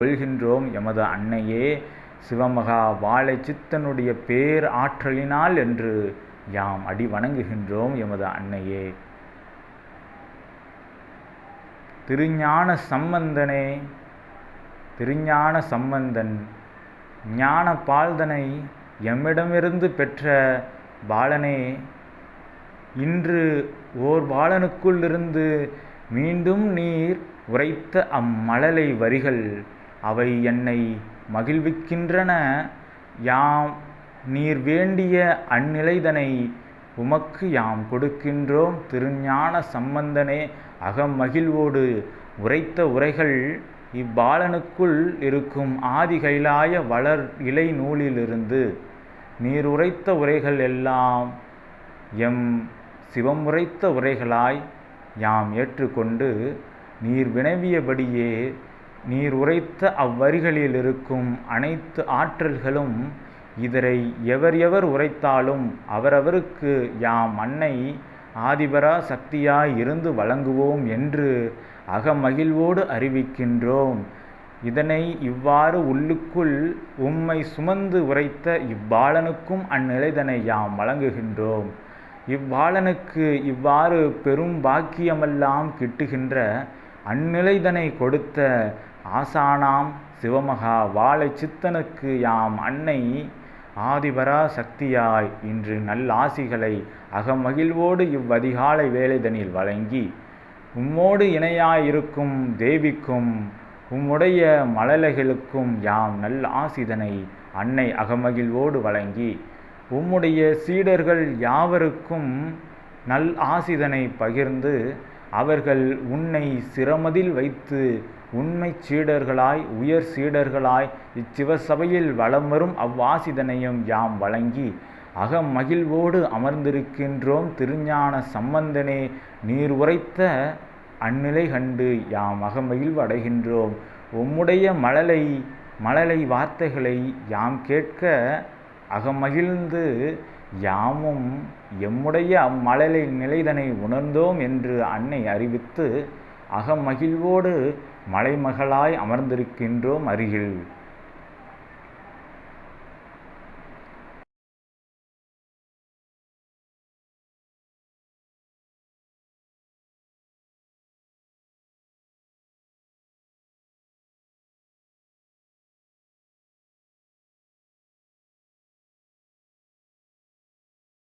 கொள்கின்றோம் எமது அன்னையே சிவமகா வாழை சித்தனுடைய பேர் ஆற்றலினால் என்று யாம் அடி வணங்குகின்றோம் எமது அன்னையே. திருஞான சம்பந்தனே திருஞான சம்பந்தன் ஞான பால்தனை எம்மிடமிருந்து பெற்ற பாலனே இன்று ஓர் பாலனுக்குள்ளிருந்து மீண்டும் நீர் உரைத்த அம்மழலை வரிகள் அவை என்னை மகிழ்விக்கின்றன. யாம் நீர் வேண்டிய அந்நிலைதனை உமக்கு யாம் கொடுக்கின்றோம். திருஞான சம்பந்தனே அகம் மகிழ்வோடு உரைத்த உரைகள் இப்பாலனுக்குள் இருக்கும் ஆதி கைலாய வளர் இலை நூலிலிருந்து. நீர் உரைத்த உரைகள் எல்லாம் எம் சிவம் உரைத்த உரைகளாய் யாம் ஏற்றுக்கொண்டு நீர் வினவியபடியே நீர் உரைத்த அவ்வரிகளில் இருக்கும் அனைத்து ஆற்றல்களும் இதரை எவர் எவர் உரைத்தாலும் அவரவருக்கு யாம் அன்னை ஆதிபரா சக்தியாய் இருந்து வழங்குவோம் என்று அகமகிழ்வோடு அறிவிக்கின்றோம். இதனை இவ்வாறு உள்ளுக்குள் உம்மை சுமந்து உரைத்த இவ்பாலனுக்கும் அந்நிலைதனை யாம் வழங்குகின்றோம். இவ்வாளனுக்கு இவ்வாறு பெரும் பாக்கியமெல்லாம் கிட்டுகின்ற அந்நிலைதனை கொடுத்த ஆசானாம் சிவமகா வாழை சித்தனுக்கு யாம் அன்னை ஆதிபரா சக்தியாய் இன்று நல்லாசிகளை அகமகிழ்வோடு இவ்வதிகாலை வேலைதனில் வழங்கி உம்மோடு இணையாயிருக்கும் தேவிக்கும் உம்முடைய மழலைகளுக்கும் யாம் நல் ஆசிதனை அன்னை அகமகிழ்வோடு வழங்கி உம்முடைய சீடர்கள் யாவருக்கும் நல் ஆசிதனை பகிர்ந்து அவர்கள் உன்னை சிரமதில் வைத்து உண்மை சீடர்களாய் உயர் சீடர்களாய் இச்சிவசபையில் வலம் வரும் அவ்வாசிதனையும் யாம் வழங்கி அகமகிழ்வோடு அமர்ந்திருக்கின்றோம் திருஞான சம்பந்தனே நீர் உரைத்த அந்நிலை கண்டு யாம் அகமகிழ்வு அடைகின்றோம் உம்முடைய மழலை மழலை வார்த்தைகளை யாம் கேட்க அகமகிழ்ந்து யாமும் எம்முடைய அம்மழலை நிலைதனை உணர்ந்தோம் என்று அன்னை அறிவித்து அகமகிழ்வோடு மலைமகளாய் அமர்ந்திருக்கின்றோம் அருகில்.